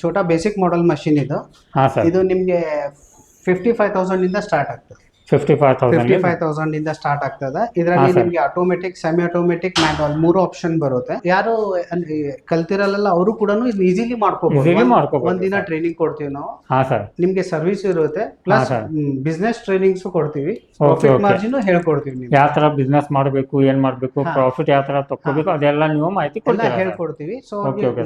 Chota basic model machine ಇದು. ಹಾಂ sir. ಇದು ನಿಮಗೆ ಫಿಫ್ಟಿ ಫೈವ್ ತೌಸಂಡ್ ಇಂದ ಸ್ಟಾರ್ಟ್ ಆಗ್ತದೆ. Fifty five fifty thousand five thousand ಇಂದ ಸ್ಟಾರ್ಟ್ ಆಗ್ತದೆ. ಇದರಲ್ಲಿ ನಿಮಗೆ ಆಟೋಮೆಟಿಕ್ ಸೆಮಿ ಆಟೋಮೆಟಿಕ್ ಮ್ಯಾನುವಲ್ ಮೂರು ಆಪ್ಷನ್ ಬರುತ್ತೆ. ಯಾರು ಕಲ್ತಿರಲ್ಲ ಅವರು ಕೂಡ ಈಸಿಲಿ ಮಾಡ್ಕೋಬಹುದು ಒಂದಿನ. ಟ್ರೈನಿಂಗ್ ಕೊಡ್ತೀವಿ ನಾವು. ನಿಮ್ಗೆ ಸರ್ವಿಸ್ ಇರುತ್ತೆ. ಪ್ಲಸ್. ಬಿಸ್ನೆಸ್ ಟ್ರೈನಿಂಗ್ಸ್ ಕೊಡ್ತೀವಿ. ಪ್ರಾಫಿಟ್. ಮಾರ್ಜಿನ್ ಹೇಳ್ಕೊಡ್ತೀವಿ ನೀವು ಯಾವ ತರ ಬಿಸ್ನೆಸ್ ಮಾಡಬೇಕು ಏನ್ ಮಾಡಬೇಕು. ಪ್ರಾಫಿಟ್ ಯಾವ ತರ ತಕ್ಕೋಬೇಕು ಅದೆಲ್ಲ ನೀವು ಮಾಹಿತಿ ಹೇಳ್ಕೊಡ್ತೀವಿ. ಸೊ.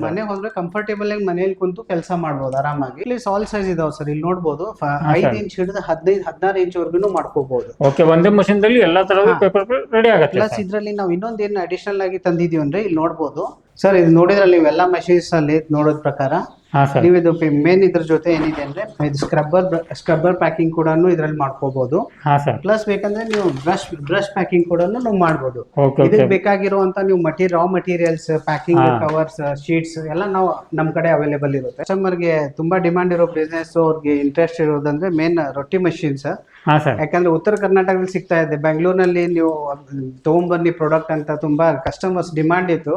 ಮನೆ ಹೋದ್ರೆ ಕಂಫರ್ಟೇಬಲ್ ಆಗಿ ಮನೇಲಿ ಕುಂತು ಕೆಲಸ ಮಾಡಬಹುದು ಆರಾಮಾಗಿ. ಇಲ್ಲಿ ಸಾಲ್ ಸೈಜ್ ಇದಾವೆ ಸರ್. ಇಲ್ಲಿ ನೋಡಬಹುದು ಐದ್. ಇಂಚ್ ಹಿಡಿದು ಹದಿನೈದು ಹದಿನಾರು ಇಂಚ್ ವರ್ಗುನು ಮಾಡ್ಕೋಬಹುದು ಓಕೆ ಒಂದೇ ಮಷೀನ್ ದಲ್ಲಿ ಎಲ್ಲಾ ತರಹದ ಪೇಪರ್ ರೆಡಿ ಆಗುತ್ತೆ ಪ್ಲಸ್ ಇದರಲ್ಲಿ ನಾವು ಇನ್ನೊಂದು ಏನು ಅಡಿಷನಲ್ ಆಗಿ ತಂದಿದೀವಿ ಅಂದ್ರೆ ಇಲ್ಲಿ ನೋಡ್ಬೋದು. ಸರ್ ಇದು ನೋಡಿದ್ರೆ ನೀವೆಲ್ಲ ಮೆಷಿನ್ಸ್ ಅಲ್ಲಿ ನೋಡೋದ್ ಪ್ರಕಾರ ಹಾಂ ಸರ್ ನೀವು ಇದು ಮೇನ್ ಇದ್ರ ಜೊತೆ ಏನಿದೆ ಅಂದ್ರೆ ಇದು ಸ್ಕ್ರಬ್ಬರ್ ಸ್ಕ್ರಬ್ಬರ್ ಪ್ಯಾಕಿಂಗ್ ಕೂಡ ಇದ್ರಲ್ಲಿ ಮಾಡ್ಕೋಬಹುದು ಹಾಂ ಸರ್ ಪ್ಲಸ್ ಬೇಕಂದ್ರೆ ನೀವು ಬ್ರಷ್ ಬ್ರಷ್ ಪ್ಯಾಕಿಂಗ್ ಕೂಡ ನಾವು ಮಾಡ್ಬೋದು. ಓಕೆ ಇದಕ್ಕೆ ಬೇಕಾಗಿರುವಂತ ನೀವು ಮಟೀರಿಯಲ್ ರಾ ಮಟೀರಿಯಲ್ಸ್ ಪ್ಯಾಕಿಂಗ್ ಹಾ. ಕವರ್ಸ್ ಶೀಟ್ಸ್ ಎಲ್ಲ ನಾವು ನಮ್ ಕಡೆ ಅವೈಲೇಬಲ್ ಇರುತ್ತೆ. ಕಸ್ಟಮರ್ಗೆ ತುಂಬಾ ಡಿಮಾಂಡ್ ಇರೋ ಬಿಸ್ನೆಸ್ ಅವ್ರಿಗೆ ಇಂಟ್ರೆಸ್ಟ್ ಇರೋದಂದ್ರೆ ಮೇನ್ ರೊಟ್ಟಿ ಹಾಂ ಸರ್ ಯಾಕಂದ್ರೆ ಉತ್ತರ ಕರ್ನಾಟಕದಲ್ಲಿ ಸಿಗ್ತಾ ಇದೆ. ಬೆಂಗಳೂರಿನಲ್ಲಿ ನೀವು ತಗೊಂಡ್ಬನ್ನಿ ಪ್ರಾಡಕ್ಟ್ ಅಂತ ತುಂಬಾ ಕಸ್ಟಮರ್ಸ್ ಡಿಮಾಂಡ್ ಇತ್ತು.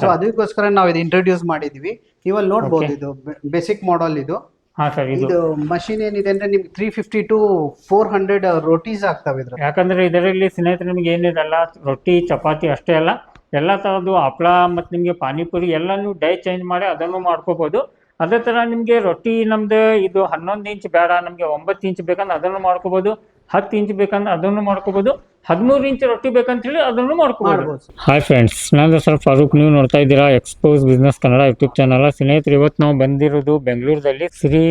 ಸೊ ಅದಕ್ಕೋಸ್ಕರ ನಾವು ಇದು ಇಂಟ್ರೊಡ್ಯೂಸ್ ಮಾಡಿದೀವಿ. ನೀವಲ್ಲಿ ನೋಡ್ಬೋದು ಇದು ಬೇಸಿಕ್ ಮಾಡೆಲ್ ಇದು. ಇದು. ಮಷಿನ್ ಏನಿದೆ ಅಂದ್ರೆ ನಿಮ್ಗೆ three fifty two four hundred rotis ಆಗ್ತಾವೆ ಇದ್ರ ಯಾಕಂದ್ರೆ ಇದರಲ್ಲಿ ಸ್ನೇಹಿತರೆ ನಿಮ್ಗೆ ಏನಿರಲ್ಲ ರೊಟ್ಟಿ ಚಪಾತಿ ಅಷ್ಟೇ ಅಲ್ಲ. ಎಲ್ಲ ತರದ್ದು ಹಪ್ಳ ಮತ್ತು ನಿಮಗೆ ಪಾನಿಪುರಿ ಎಲ್ಲ ನೀವು ಡೈ ಚೇಂಜ್ ಮಾಡಿ ಅದನ್ನು ಮಾಡ್ಕೋಬಹುದು ಅದೇ ತರ ನಿಮಗೆ ರೊಟ್ಟಿ ನಮ್ದು ಇದು ಹನ್ನೊಂದು ಇಂಚ್ ಬೇಡ ನಮಗೆ ಒಂಬತ್ತು ಇಂಚ್ ಬೇಕಂದ್ರೆ ಅದನ್ನು ಮಾಡ್ಕೋಬೋದು. ಹತ್ತು ಇಂಚ್ ಬೇಕಂದ್ರೆ ಅದನ್ನು ಮಾಡ್ಕೋಬೋದು ಹದಿಮೂರು ಇಂಚ್ ರೊಟ್ಟಿ ಬೇಕಂತ ಹೇಳಿ ಅದನ್ನು ಮಾಡ್ಕೋಬೋದು. ಹಾಯ್ ಫ್ರೆಂಡ್ಸ್ ನಾನು ಸರ್ ಫಾರೂಕ್ ನೀವು ನೋಡ್ತಾ ಇದ್ದೀರಾ expose business Kannada YouTube channel ಸ್ನೇಹಿತರು ಇವತ್ತು ನಾವು ಬಂದಿರೋದು ಬೆಂಗಳೂರಲ್ಲಿ ಶ್ರೀ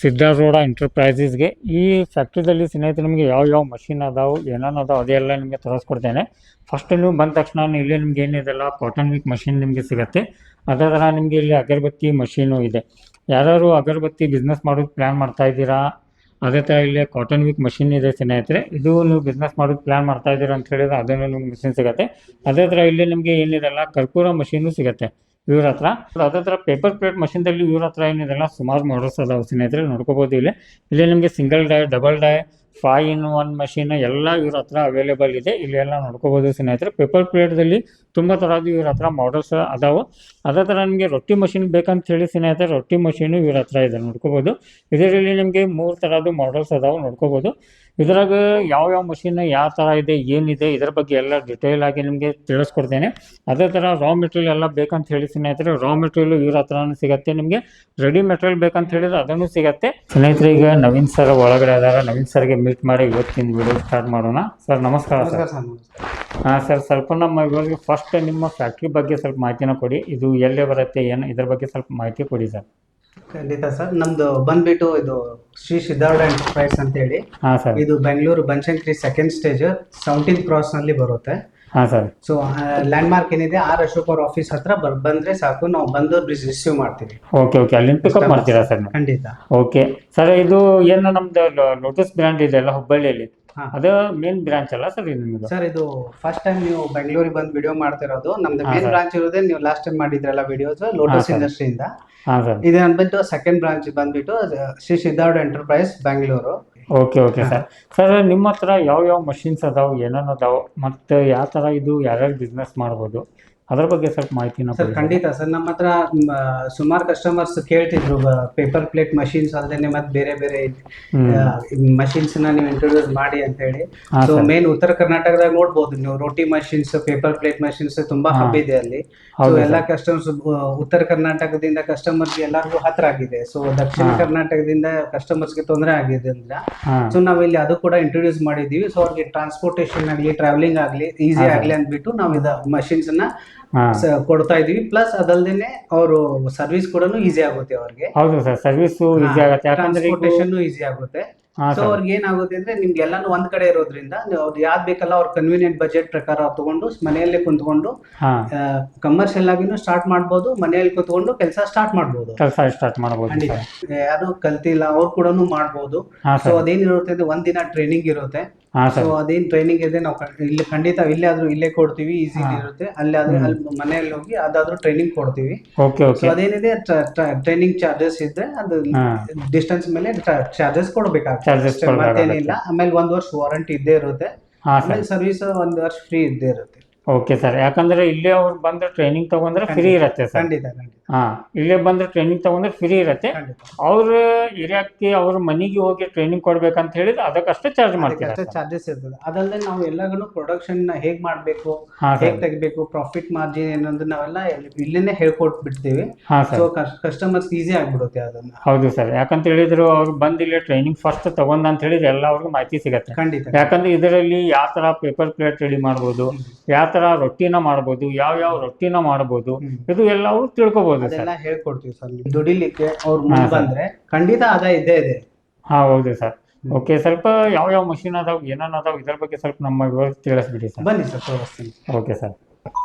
ಸಿದ್ಧಾರೂಢ ಎಂಟರ್ಪ್ರೈಸಸ್ಗೆ ಈ ಫ್ಯಾಕ್ಟ್ರಿದಲ್ಲಿ ಸ್ನೇಹಿತರು ನಿಮಗೆ ಯಾವ ಯಾವ ಮಷಿನ್ ಅದಾವು ಏನೇನು ಅದಾವೆ ಅದೆಲ್ಲ ನಿಮಗೆ ತೋರಿಸ್ಕೊಡ್ತೇನೆ. ಫಸ್ಟ್ ನೀವು ಬಂದ ತಕ್ಷಣ ಇಲ್ಲಿ ನಿಮ್ಗೆ ಏನಿದೆಲ್ಲ ಕಾಟನ್ ವಿಕ್ ಮಷಿನ್ ನಿಮಗೆ ಸಿಗುತ್ತೆ. ಅದೇ ಥರ ನಿಮಗೆ ಇಲ್ಲಿ ಅಗರಬತ್ತಿ ಮಷೀನು ಇದೆ. ಯಾರು ಅಗರಬತ್ತಿ ಬಿಸ್ನೆಸ್ ಮಾಡೋದು ಪ್ಲ್ಯಾನ್ ಮಾಡ್ತಾ ಇದ್ದೀರಾ ಅದೇ ಥರ ಇಲ್ಲಿ ಕಾಟನ್ ವಿಕ್ ಮಷಿನ್ ಇದೆ ಸ್ನೇಹಿತರೆ. ಇದು ನೀವು ಬಿಸ್ನೆಸ್ ಮಾಡೋದು ಪ್ಲ್ಯಾನ್ ಮಾಡ್ತಾ ಇದ್ದೀರಾ ಅಂತ ಹೇಳಿದ್ರೆ ಅದನ್ನು ನಿಮ್ಗೆ ಮಿಷಿನ್ ಸಿಗುತ್ತೆ. ಅದೇ ಥರ ಇಲ್ಲಿ ನಿಮಗೆ ಏನಿದೆಲ್ಲ ಕರ್ಪೂರ ಮಷೀನು ಸಿಗುತ್ತೆ ಇವ್ರ ಹತ್ರ. ಅದೇ ಥರ ಪೇಪರ್ ಪ್ಲೇಟ್ ಮಷಿನ್ದಲ್ಲಿ ಇವ್ರ ಹತ್ರ ಏನಿದೆಲ್ಲ ಸುಮಾರು ಮಾಡಲ್ಸ್ ಅದಾವೆ ಸ್ನೇಹಿತರೆ. ನೋಡ್ಕೋಬೋದು ಇಲ್ಲಿ. ಇಲ್ಲಿ ನಿಮಗೆ single die double die five in one machine ಎಲ್ಲ ಇವ್ರ ಹತ್ರ ಅವೈಲೇಬಲ್ ಇದೆ. ಇಲ್ಲೆಲ್ಲ ನೋಡ್ಕೋಬೋದು ಸ್ನೇಹಿತರೆ. ಪೇಪರ್ ಪ್ಲೇಟ್ದಲ್ಲಿ ತುಂಬ ಥರದ್ದು ಇವ್ರ ಹತ್ರ ಮಾಡಲ್ಸ್ ಅದಾವೆ. ಅದೇ ಥರ ನಿಮಗೆ ರೊಟ್ಟಿ ಮಷೀನ್ ಬೇಕಂತ ಹೇಳಿ ಸ್ನೇಹಿತರೆ, ರೊಟ್ಟಿ ಮಷೀನು ಇವ್ರ ಹತ್ರ ಇದೆ ನೋಡ್ಕೋಬೋದು. ಇದರಲ್ಲಿ ನಿಮಗೆ ಮೂರು ಥರದ್ದು ಮಾಡಲ್ಸ್ ಅದಾವೆ ನೋಡ್ಕೋಬೋದು. ಇದ್ರಾಗ ಯಾವ ಯಾವ ಮಷೀನ್ ಯಾವ ಥರ ಇದೆ ಏನಿದೆ ಇದ್ರ ಬಗ್ಗೆ ಎಲ್ಲ ಡಿಟೇಲ್ ಆಗಿ ನಿಮಗೆ ತಿಳಿಸ್ಕೊಡ್ತೇನೆ. ಅದೇ ಥರ ರಾ ಮೆಟೀರಿಯಲ್ ಎಲ್ಲ ಬೇಕಂತ ಹೇಳಿ ಸ್ನೇಹಿತರೆ ರಾ ಮೆಟೀರಿಯಲ್ ಇವ್ರ ಹತ್ರನೂ ಸಿಗುತ್ತೆ ನಿಮಗೆ. ರೆಡಿ ಮೆಟೀರಿಯಲ್ ಬೇಕಂತ ಹೇಳಿದ್ರೆ ಅದನ್ನು ಸಿಗುತ್ತೆ. ಸ್ನೇಹಿತರೆ ಈಗ ನವೀನ್ ಸರ್ ಒಳಗಡೆ ಅದಾರ ನವೀನ್ ಸರ್ಗೆ ಮೀಟ್ ಮಾಡಿ ಇವತ್ತಿನ ವಿಡಿಯೋ ಸ್ಟಾರ್ಟ್ ಮಾಡೋಣ. ಸರ್ ನಮಸ್ಕಾರ ಸರ್ ನಮಸ್ಕಾರ ಸರ್ ಹಾಂ ಸರ್ ಸ್ವಲ್ಪ ನಮ್ಮ ಇವಾಗ ಫಸ್ಟ್ ನಿಮ್ಮ ಫ್ಯಾಕ್ಟ್ರಿ ಬಗ್ಗೆ ಸ್ವಲ್ಪ ಮಾಹಿತಿನ ಕೊಡಿ. ಇದು ಎಲ್ಲೇ ಬರುತ್ತೆ ಏನು ಇದ್ರ ಬಗ್ಗೆ ಸ್ವಲ್ಪ ಮಾಹಿತಿ ಕೊಡಿ ಸರ್ ಖಂಡಿತ ಸರ್. ನಮ್ದು ಬಂದ್ಬಿಟ್ಟು ಇದು ಶ್ರೀ ಸಿದ್ಧಾರ್ಥ ಎಂಟರ್ಪ್ರೈಸ್ ಅಂತ ಹೇಳಿ ಹಾಂ ಸರ್. ಇದು Bengaluru Banashankari second stage seventeen ಕ್ರಾಸ್ನಲ್ಲಿ ಬರುತ್ತೆ. ಹಾಂ ಸರ್. ಸೊ ಲ್ಯಾಂಡ್ ಮಾರ್ಕ್ ಏನಿದೆ ಆರ್ ಅಶೋಕ್ ಅವ್ರ ಆಫೀಸ್ ಹತ್ರ ಬಂದ್ರೆ ಸಾಕು ನಾವು ಬಂದು ರಿಸೀವ್ ಮಾಡ್ತೀವಿ. ಓಕೆ ಓಕೆ ಅಲ್ಲಿಂದ ಪಿಕಪ್ ಮಾಡ್ತೀರಾ ಸರ್ ಖಂಡಿತ. ಓಕೆ ಸರ್ ಇದು ಏನು ನಮ್ದು ಲೋಟಸ್ ಬ್ರ್ಯಾಂಡ್ ಇದೆ ಅಲ್ಲ? ಹುಬ್ಬಳ್ಳಿಯಲ್ಲಿ. ಅದು ಮೇನ್ ಬ್ರಾಂಚ್ ಅಲ್ಲ ಸರ್ ಇದು ನಿಮ್ಮದು ಸರ್ ಇದು ಫಸ್ಟ್ ಟೈಮ್ ನೀವು ಬೆಂಗಳೂರಿಗೆ ಬಂದು ವಿಡಿಯೋ ಮಾಡ್ತಿರೋದು. ನಮ್ದು ಮೇನ್ ಬ್ರಾಂಚ್ ಇರೋದೇ ನೀವು ಲಾಸ್ಟ್ ಟೈಮ್ ಮಾಡಿದ್ರಲ್ಲ ವಿಡಿಯೋಸ್ ಲೋಟಸ್. ಇಂಡಸ್ಟ್ರಿಯಿಂದ ಇದು. ಬಂದ್ಬಿಟ್ಟು ಸೆಕೆಂಡ್ ಬ್ರಾಂಚ್ ಬಂದ್ಬಿಟ್ಟು Shri Siddharth enterprise Bengaluru okay okay sir sir ನಿಮ್ಮ ಹತ್ರ ಯಾವ ಯಾವ ಮಷಿನ್ಸ್ ಅದಾವೆ ಏನೇನು ಅದಾವೆ ಮತ್ತೆ ಯಾವ ತರ ಇದು ಯಾರ್ಯಾರು ಬಿಸ್ನೆಸ್ ಮಾಡ್ಬೋದು? ಅದ್ರ ಬಗ್ಗೆ ಸ್ವಲ್ಪ ಮಾಹಿತಿನ ಸರ್ ಖಂಡಿತ. ಸರ್ ನಮ್ಮ ಹತ್ರ ಸುಮಾರು ಕಸ್ಟಮರ್ಸ್ ಕೇಳ್ತಿದ್ರು. ಪೇಪರ್ ಪ್ಲೇಟ್ ಮಷೀನ್ಸ್ ಅಲ್ಲದೆ ಮತ್ತೆ ಬೇರೆ ಬೇರೆ. ಮಷೀನ್ಸ್ನ ನೀವು ಇಂಟ್ರೊಡ್ಯೂಸ್ ಮಾಡಿ ಅಂತ ಹೇಳಿ ಸೊ ಮೇನ್ ಉತ್ತರ ಕರ್ನಾಟಕದಾಗ ನೋಡ್ಬೋದು. ನೀವು roti machines paper plate machines ತುಂಬಾ. ಹಬ್ ಇದೆ ಅಲ್ಲಿ. ಸೊ ಎಲ್ಲಾ ಕಸ್ಟಮರ್ಸ್ ಉತ್ತರ ಕರ್ನಾಟಕದಿಂದ ಕಸ್ಟಮರ್ಸ್ ಎಲ್ಲರಿಗೂ ಹತ್ರ ಆಗಿದೆ. ಸೊ ದಕ್ಷಿಣ ಕರ್ನಾಟಕದಿಂದ ಕಸ್ಟಮರ್ಸ್ಗೆ ತೊಂದರೆ ಆಗಿದೆ ಅಂದ್ರೆ ಸೊ ಇಲ್ಲಿ ಅದು ಕೂಡ ಇಂಟ್ರೊಡ್ಯೂಸ್ ಮಾಡಿದೀವಿ ಸೊ ಅವ್ರಿಗೆ ಟ್ರಾನ್ಸ್ಪೋರ್ಟೇಷನ್ ಆಗ್ಲಿ ಟ್ರಾವೆಲಿಂಗ್ ಆಗಲಿ ಈಸಿ ಆಗ್ಲಿ ಅಂದ್ಬಿಟ್ಟು ನಾವು ಇದ ಮಷೀನ್ಸ್ನ ಕೊಡ್ತಾ ಇದೀವಿ. ಪ್ಲಸ್ ಅದಲ್ದೇನೆ ಅವರು ಸರ್ವಿಸ್ ಕೂಡ ಈಸಿ ಆಗುತ್ತೆ ಅವ್ರಿಗೆ. ಹೌದು ಸರ್ ಸರ್ವಿಸ್ ಈಸಿ ಆಗುತ್ತೆ. ಯಾಕಂದ್ರೆ ಟ್ರಾನ್ಸ್ಪೋರ್ಟೇಷನ್ ಈಸಿ ಆಗುತ್ತೆ. ಸೊ ಅವ್ರಿಗೆ ಏನಾಗುತ್ತೆ ಅಂದ್ರೆ ನಿಮ್ಗೆ ಎಲ್ಲಾನು ಒಂದ್ ಕಡೆ ಇರೋದ್ರಿಂದ ಅವ್ರು ಯಾವ್ದು ಬೇಕಲ್ಲ ಅವ್ರ ಕನ್ವೀನಿಯಂಟ್ ಬಜೆಟ್ ಪ್ರಕಾರ ತಗೊಂಡು ಮನೆಯಲ್ಲೇ ಕುಂತ್ಕೊಂಡು ಕಮರ್ಷಿಯಲ್ ಆಗಿನೂ ಸ್ಟಾರ್ಟ್ ಮಾಡ್ಬೋದು ಮನೆಯಲ್ಲಿ ಕುತ್ಕೊಂಡು ಕೆಲಸ ಸ್ಟಾರ್ಟ್ ಮಾಡ್ಬೋದು. ಕೆಲಸ ಸ್ಟಾರ್ಟ್ ಮಾಡ್ಬೋದು ಯಾರು ಕಲ್ತಿಲ್ಲ ಅವ್ರು ಕೂಡ ಮಾಡ್ಬೋದು. ಸೊ ಅದೇನಿರುತ್ತೆ ಅಂದ್ರೆ ಒಂದ್ ದಿನ ಟ್ರೈನಿಂಗ್ ಇರುತ್ತೆ. ಸೊ ಅದೇನು ಟ್ರೈನಿಂಗ್ ಇದೆ ನಾವು ಇಲ್ಲಿ ಖಂಡಿತ ಇಲ್ಲೇ ಆದ್ರೂ ಇಲ್ಲೇ ಕೊಡ್ತೀವಿ ಈಸಿ ಇರುತ್ತೆ ಅಲ್ಲಿ ಆದ್ರೆ. ಅಲ್ಲಿ ಮನೆಯಲ್ಲಿ ಹೋಗಿ ಅದಾದ್ರೂ ಟ್ರೈನಿಂಗ್ ಕೊಡ್ತೀವಿ. ಓಕೆ ಸೊ ಅದೇನಿದೆ ಟ್ರೈನಿಂಗ್ ಚಾರ್ಜಸ್ ಇದ್ರೆ ಅದು. ಡಿಸ್ಟೆನ್ಸ್ ಮೇಲೆ ಚಾರ್ಜಸ್ ಕೊಡ್ಬೇಕಾಗ್ತದೆ ಕೊಡ್ಬೇಕಾಗತ್ತೆ. ಮತ್ತೇನಿಲ್ಲ. ಆಮೇಲೆ ಒಂದ್ ವರ್ಷ ವಾರಂಟಿ ಇದ್ದೇ ಇರುತ್ತೆ. ಆಮೇಲೆ ಸರ್ವಿಸ್ ಒಂದ್ ವರ್ಷ ಫ್ರೀ ಇದ್ದೇ ಇರುತ್ತೆ. ಓಕೆ ಸರ್ ಯಾಕಂದ್ರೆ ಇಲ್ಲೇ ಅವ್ರು ಬಂದ್ರೆ ಟ್ರೈನಿಂಗ್ ತಗೊಂಡ್ರೆ ಫ್ರೀ ಇರತ್ತೆ ಸರ್ ಖಂಡಿತ ಖಂಡಿತ. ಹಾ ಇಲ್ಲೇ ಬಂದ್ರೆ ಟ್ರೈನಿಂಗ್ ತಗೊಂಡ್ರೆ ಫ್ರೀ ಇರತ್ತೆ. ಖಂಡಿತ. ಅವ್ರ ಏರಿಯಾಕ್ಕೆ ಅವ್ರ ಮನೆಗೆ ಹೋಗಿ ಟ್ರೈನಿಂಗ್ ಕೊಡ್ಬೇಕಂತ ಹೇಳಿದ್ರೆ ಅದಕ್ಕಷ್ಟೇ ಚಾರ್ಜ್ ಮಾಡ್ತೀರಾ ಅಷ್ಟೇ ಚಾರ್ಜಸ್ ಇರ್ತದೆ. ಅದಲ್ಲದೆ ನಾವು ಎಲ್ಲಾನು ಪ್ರೊಡಕ್ಷನ್ ಹೇಗ್ ಮಾಡ್ಬೇಕು ಹಾ ಹೇಗ್ ತೆಗಬೇಕು ತೆಗಿಬೇಕು ಪ್ರಾಫಿಟ್ ಮಾರ್ಜಿನ್ ಏನಂದ್ರೆ ನಾವೆಲ್ಲ ಇಲ್ಲೇನೆ ಹೇಳ್ಕೊಟ್ ಬಿಡ್ತೀವಿ ಹಾ ಸೊ ಸರ್ ಕಸ್ಟಮರ್ಸ್ ಈಸಿ ಆಗ್ಬಿಡುತ್ತೆ ಅದನ್ನ. ಹೌದು ಸರ್ ಯಾಕಂತ ಹೇಳಿದ್ರು ಅವ್ರು ಬಂದ್ ಇಲ್ಲೇ ಟ್ರೈನಿಂಗ್ ಫಸ್ಟ್ ತಗೊಂಡ್ ಅಂತ ಹೇಳಿದ್ರೆ ಎಲ್ಲ ಅವ್ರಿಗೆ ಮಾಹಿತಿ ಸಿಗತ್ತೆ. ಖಂಡಿತ ಯಾಕಂದ್ರೆ ಇದರಲ್ಲಿ ಯಾವ ತರ ಪೇಪರ್ ಪ್ಲೇಟ್ ರೆಡಿ ಮಾಡ್ಬೋದು ಯಾವ ತರ ರೊಟ್ಟಿನ ಮಾಡ್ಬೋದು ಯಾವ ಯಾವ ರೊಟ್ಟಿನ ಮಾಡ್ಬೋದು ಇದು ಎಲ್ಲ ಅವ್ರು ತಿಳ್ಕೊಬೋದು ಸರ್. ಅದೆಲ್ಲ ಹೇಳ್ಕೊಡ್ತೀವಿ ಸರ್ ನೀವು ದುಡಿಲಿಕ್ಕೆ ಅವ್ರು ಮುಂದೆ ಬಂದ್ರೆ ಖಂಡಿತ ಅದ ಇದ್ದೇ ಇದೆ. ಹಾ ಹೌದು ಸರ್. ಓಕೆ ಸ್ವಲ್ಪ ಯಾವ ಯಾವ ಮಷಿನ್ ಅದಾವ ಏನೇನು ಅದಾವ ಇದ್ರ ಬಗ್ಗೆ ಸ್ವಲ್ಪ ನಮ್ಮ ವಿವರ ತಿಳಿಸ್ಬಿಡಿ ಸರ್. ಬನ್ನಿ ಸರ್ ತೋರಿಸ್ತೀನಿ. Okay sir.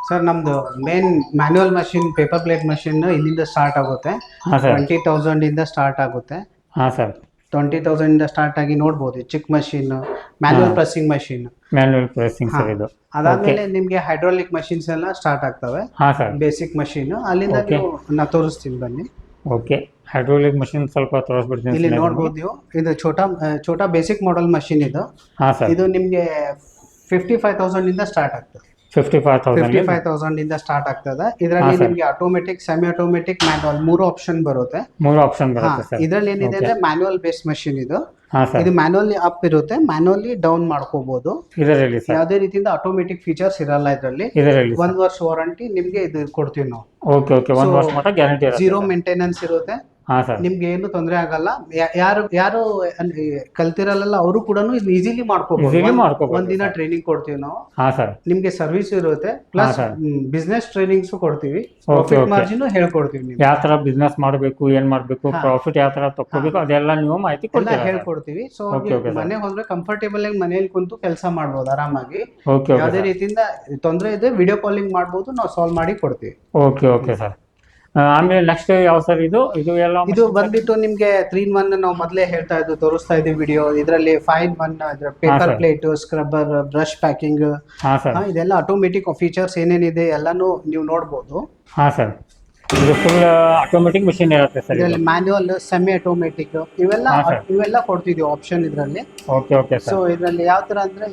ಸರ್ ನಮ್ದು main manual machine paper plate machine ಇಲ್ಲಿಂದ ಸ್ಟಾರ್ಟ್ ಆಗುತ್ತೆ. ಹಾ ಸರ್. ಟ್ವೆಂಟಿ ತೌಸಂಡ್ ಇಂದ ಸ್ಟಾರ್ಟ್ ಆಗುತ್ತೆ. ಹಾ ಸರ್. ಟ್ವೆಂಟಿ ತೌಸಂಡ್ ಸ್ಟಾರ್ಟ್ ಆಗಿ ನೋಡ್ಬೋದು ಚಿಕ್ಕ machine manual. Pressing machine manual pressing sir ಇದು. ಅದಾದ್ಮೇಲೆ ನಿಮ್ಗೆ ಹೈಡ್ರಾಲಿಕ್ ಮಷೀನ್ಸ್ ಎಲ್ಲ ಸ್ಟಾರ್ಟ್ ಆಗ್ತವೆ. ಹಾ ಸರ್. ಬೇಸಿಕ್ ಮಷೀನ್ ಅಲ್ಲಿಂದ Okay. ನೀವು ನಾ ತೋರಿಸ್ತೀನಿ ಬನ್ನಿ. ಓಕೆ ಹೈಡ್ರೋಲಿಕ್ ಮಷಿನ್ ಸ್ವಲ್ಪ ತೋರಿಸ್ಬಿಡ್ತೀನಿ ಇಲ್ಲಿ. ನೋಡ್ಬೋದು ನೀವು. ಇದು ಛೋಟಾ ಆ, ಛೋಟಾ ಬೇಸಿಕ್ ಮಾಡೆಲ್ ಮಷೀನ್ ಇದು. ಹಾ ಸರ್. ಇದು ನಿಮ್ಗೆ ಫಿಫ್ಟಿ ಫೈವ್ ತೌಸಂಡ್ ಇಂದ ಸ್ಟಾರ್ಟ್ ಆಗ್ತದೆ. Fifty five fifty five thousand ಇಂದ ಸ್ಟಾರ್ಟ್ ಆಗ್ತದೆ. ಇದರಲ್ಲಿ ನಿಮಗೆ ಆಟೋಮೆಟಿಕ್ ಸೆಮಿ ಆಟೋಮೆಟಿಕ್ ಮ್ಯಾನುವಲ್ ಮೂರು ಆಪ್ಷನ್ ಬರುತ್ತೆ. ಮೂರು ಆಪ್ಷನ್ ಬರುತ್ತೆ ಇದರಲ್ಲಿ ಏನಿದೆ ಅಂದ್ರೆ ಮ್ಯಾನುವಲ್ ಬೇಸ್ ಮಷಿನ್ ಇದು. ಇದು ಮ್ಯಾನುವಲಿ ಅಪ್ ಇರುತ್ತೆ ಮ್ಯಾನುವಲಿ ಡೌನ್ ಮಾಡ್ಕೋಬಹುದು ಯಾವುದೇ ರೀತಿಯಿಂದ ಆಟೋಮೆಟಿಕ್ ಫೀಚರ್ಸ್ ಇರಲ್ಲ ಇದರಲ್ಲಿ. ಒಂದ್ ವರ್ಷ ವಾರಂಟಿ ನಿಮ್ಗೆ ಇದು ಕೊಡ್ತೀವಿ ನಾವು. ಓಕೆ ಓಕೆ ಒಂದ್ ವರ್ಷ ಗ್ಯಾರಂಟಿ ಜೀರೋ ಮೇಂಟೆನೆನ್ಸ್ ಇರುತ್ತೆ. ನಿಮ್ಗೆ ಏನು ತೊಂದರೆ ಆಗಲ್ಲ. ಯಾರು ಯಾರು ಕಲ್ತಿರಲ್ಲ ಅವರು ಕೂಡ ಈಸಿಲಿ ಮಾಡ್ಕೋಬಹುದು ಒಂದಿನ ಟ್ರೈನಿಂಗ್ ಕೊಡ್ತೀವಿ ನಾವು. ಹಾ ಸರ್. ನಿಮ್ಗೆ ಸರ್ವಿಸ್ ಇರುತ್ತೆ. ಪ್ಲಸ್. ಬಿಸ್ನೆಸ್ ಟ್ರೈನಿಂಗ್ಸ್ ಕೊಡ್ತೀವಿ. ಪ್ರಾಫಿಟ್. ಮಾರ್ಜಿನ್ ಹೇಳ್ಕೊಡ್ತೀವಿ ಯಾವ ತರ ಬಿಸ್ನೆಸ್ ಮಾಡಬೇಕು ಏನ್ ಮಾಡ್ಬೇಕು. ಪ್ರಾಫಿಟ್ ಯಾವ ತರ ತಕ್ಕೋಬೇಕು ಅದೆಲ್ಲ ನೀವು ಮಾಹಿತಿ ಹೇಳ್ಕೊಡ್ತೀವಿ. ಸೊ ಮನೆ ಹೋದ್ರೆ ಕಂಫರ್ಟೇಬಲ್ ಆಗಿ ಮನೇಲಿ ಕುಂತು ಕೆಲಸ ಮಾಡಬಹುದು ಆರಾಮಾಗಿ. ಯಾವುದೇ ರೀತಿಯಿಂದ ತೊಂದರೆ ಇದೆ ವಿಡಿಯೋ ಕಾಲಿಂಗ್ ಮಾಡ್ಬೋದು ನಾವು ಸಾಲ್ವ್ ಮಾಡಿ ಕೊಡ್ತೀವಿ. Okay okay sir. ಆಮೇಲೆ ನೆಕ್ಸ್ಟ್ ಯಾವ ಸರ್ ಇದು? ಇದು ಎಲ್ಲ ಇದು ಬಂದ್ಬಿಟ್ಟು ನಿಮ್ಗೆ ತ್ರೀ ಇನ್ ಒನ್ ನಾವು ಮೊದಲೇ ಹೇಳ್ತಾ ಇದ್ದು ತೋರಿಸ್ತಾ ಇದ್ದೀವಿ ವಿಡಿಯೋ ಇದರಲ್ಲಿ five in one paper. Plate scrubber brush packing ಇದೆಲ್ಲ ಆಟೋಮೆಟಿಕ್ ಫೀಚರ್ಸ್ ಏನೇನಿದೆ ಎಲ್ಲಾನು ನೀವು ನೋಡ್ಬೋದು. ಹಾ ಸರ್ ಇದು ಫುಲ್ ಆಟೋಮೆಟಿಕ್ ಮಿಷಿನ್ ಇರುತ್ತೆ ಸರ್ ಇದರಲ್ಲಿ ಮ್ಯಾನ್ಯುವಲ್ ಸೆಮಿ ಆಟೋಮೆಟಿಕ್ ಇವೆಲ್ಲ ಇವೆಲ್ಲ ಕೊಡ್ತಿದ್ವಿ ಆಪ್ಷನ್ ಇದರಲ್ಲಿ. ಓಕೆ ಓಕೆ ಸೊ ಇದರಲ್ಲಿ ಯಾವ ತರ ಅಂದ್ರೆ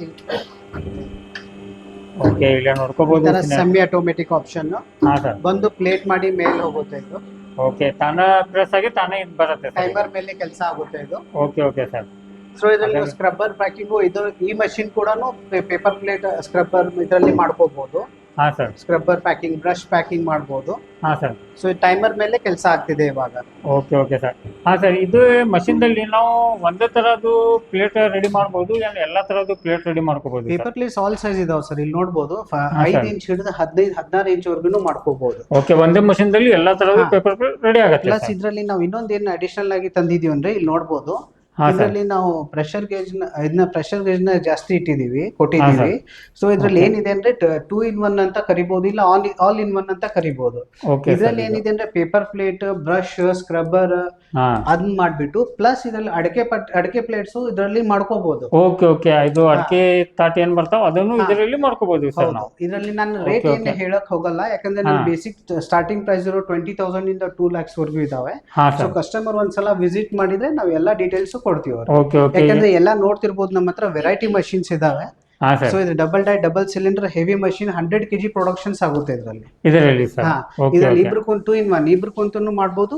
ಓಕೆ ಇಲ್ಲ ನೋಡ್ಕೋಬಹುದು ಸೆಮಿ ಆಟೋಮೆಟಿಕ್ ಆಪ್ಷನ್ ಹಾ ಸರ್. ಬಂದು ಪ್ಲೇಟ್ ಮಾಡಿ ಮೇಲೆ ಹೋಗುತ್ತೆ ಇದು. ಓಕೆ ತಾನೇ ಪ್ರೆಸ್ ಆಗಿ ತಾನೇ ಇದು ಬರುತ್ತೆ ಟೈಮರ್ ಮೇಲೆ ಕೆಲಸ ಆಗುತ್ತೆ ಇದು. Okay okay sir. ಸೊ ಇದರಲ್ಲಿ ಸ್ಕ್ರಬ್ಬರ್ ಪ್ಯಾಕಿಂಗು ಇದು ಈ ಮಷಿನ್ ಕೂಡ ಪೇಪರ್ ಪ್ಲೇಟ್ ಸ್ಕ್ರಬ್ಬರ್ ಇದರಲ್ಲಿ ಮಾಡ್ಕೋಬಹುದು ಹಾ sir. Scrubber packing brush packing ಮಾಡ್ಬೋದು. ಹಾ ಸರ್. ಸೊ ಟೈಮರ್ ಮೇಲೆ ಕೆಲಸ ಆಗ್ತಿದೆ ಇವಾಗ. Okay okay sir. ಹಾ ಸರ್ ಇದು ಮಷಿನ್ದಲ್ಲಿ ನಾವು ಒಂದೇ ತರದ್ದು ಪ್ಲೇಟ್ ರೆಡಿ ಮಾಡ್ಬೋದು ಏನು ಎಲ್ಲ ತರದ್ದು ಪ್ಲೇಟ್ ರೆಡಿ ಮಾಡ್ಕೋಬಹುದು ಪೇಪರ್ ಪ್ಲೇಸ್ ಆಲ್ ಸೈಜ್ ಇದಾವೆ ಸರ್ ಇಲ್ಲಿ ನೋಡ್ಬೋದು. ಹಾ, ಐದು. ಇಂಚ್ ಹಿಡಿದು ಹದಿನೈದು ಹದಿನಾರು ಇಂಚ್ ವರ್ಗುನು ಮಾಡ್ಕೋಬಹುದು ಓಕೆ ಒಂದೇ ಮಷಿನ್ದಲ್ಲಿ ಎಲ್ಲ ತರದ್ದು. ಪೇಪರ್ ರೆಡಿ ಆಗುತ್ತೆ ಪ್ಲಸ್ ಇದ್ರಲ್ಲಿ ನಾವು ಇನ್ನೊಂದು ಏನು ಅಡಿಷನಲ್ ಆಗಿ ತಂದಿದೀವಿ ಅಂದ್ರೆ ಇಲ್ಲಿ ನೋಡ್ಬೋದು. ಇದರಲ್ಲಿ ನಾವು ಪ್ರೆಷರ್ ಗೇಜ್ ಇದನ್ನ ಪ್ರೆಷರ್ ಗೇಜ್ನ ಜಾಸ್ತಿ ಇಟ್ಟಿದೀವಿ ಕೊಟ್ಟಿದೀವಿ. ಸೊ ಇದ್ರಲ್ಲಿ ಏನಿದೆ ಅಂದ್ರೆ ಟೂ ಇನ್ ಒನ್ ಅಂತ ಕರಿಬಹುದು ಇಲ್ಲ ಆಲ್ ಆಲ್ ಇನ್ ಒನ್ ಅಂತ ಕರಿಬಹುದು ಇದ್ರಲ್ಲಿ ಏನಿದೆ ಅಂದ್ರೆ ಪೇಪರ್ ಪ್ಲೇಟ್ ಬ್ರಷ್ ಸ್ಕ್ರಬ್ಬರ್ ಅದನ್ನ ಮಾಡ್ಬಿಟ್ಟು ಪ್ಲಸ್ ಇದ್ರಲ್ಲಿ ಅಡಕೆ ಪಟ್ ಅಡಕೆ ಪ್ಲೇಟ್ಸ್ ಇದರಲ್ಲಿ ಮಾಡ್ಕೋಬಹುದು ಓಕೆ ಓಕೆ ಇದು ಅಡಿಕೆ ತಾಟ್ ಏನ್ ಬರ್ತಾವ ಅದನ್ನು ಇದರಲ್ಲಿ ಮಾಡ್ಕೋಬಹುದು ಇದರಲ್ಲಿ ನಾನು ರೇಟ್ ಏನ್ ಹೇಳಕ್ ಹೋಗಲ್ಲ ಯಾಕಂದ್ರೆ ನನ್ನ ಬೇಸಿಕ್ ಸ್ಟಾರ್ಟಿಂಗ್ ಪ್ರೈಸ್ ಇರೋ ಟ್ವೆಂಟಿ ತೌಸಂಡ್ ಇಂದ ಟೂ ಲ್ಯಾಕ್ಸ್ ವರ್ಗೂ ಇದಾವೆ. ಸೊ ಕಸ್ಟಮರ್ ಒಂದ್ಸಲ ವಿಸಿಟ್ ಮಾಡಿದ್ರೆ ನಾವ್ ಎಲ್ಲಾ ಡೀಟೇಲ್ಸ್ ಕೊಡ್ತೀವಿ ಯಾಕಂದ್ರೆ ಎಲ್ಲ ನೋಡ್ತಿರ್ಬೋದು ನಮ್ಮ ಹತ್ರ ವೆರೈಟಿ ಮಷಿನ್ಸ್ ಇದಾವೆ. ಸೊ ಇದು double die double cylinder heavy machine hundred KG productions ಆಗುತ್ತೆ ಇದರಲ್ಲಿ. ಇದರಲ್ಲಿ ಇಬ್ರು ಕುಂತು ಇನ್ ಒನ್ ಇಬ್ರು ಕುಂತು ಮಾಡ್ಬೋದು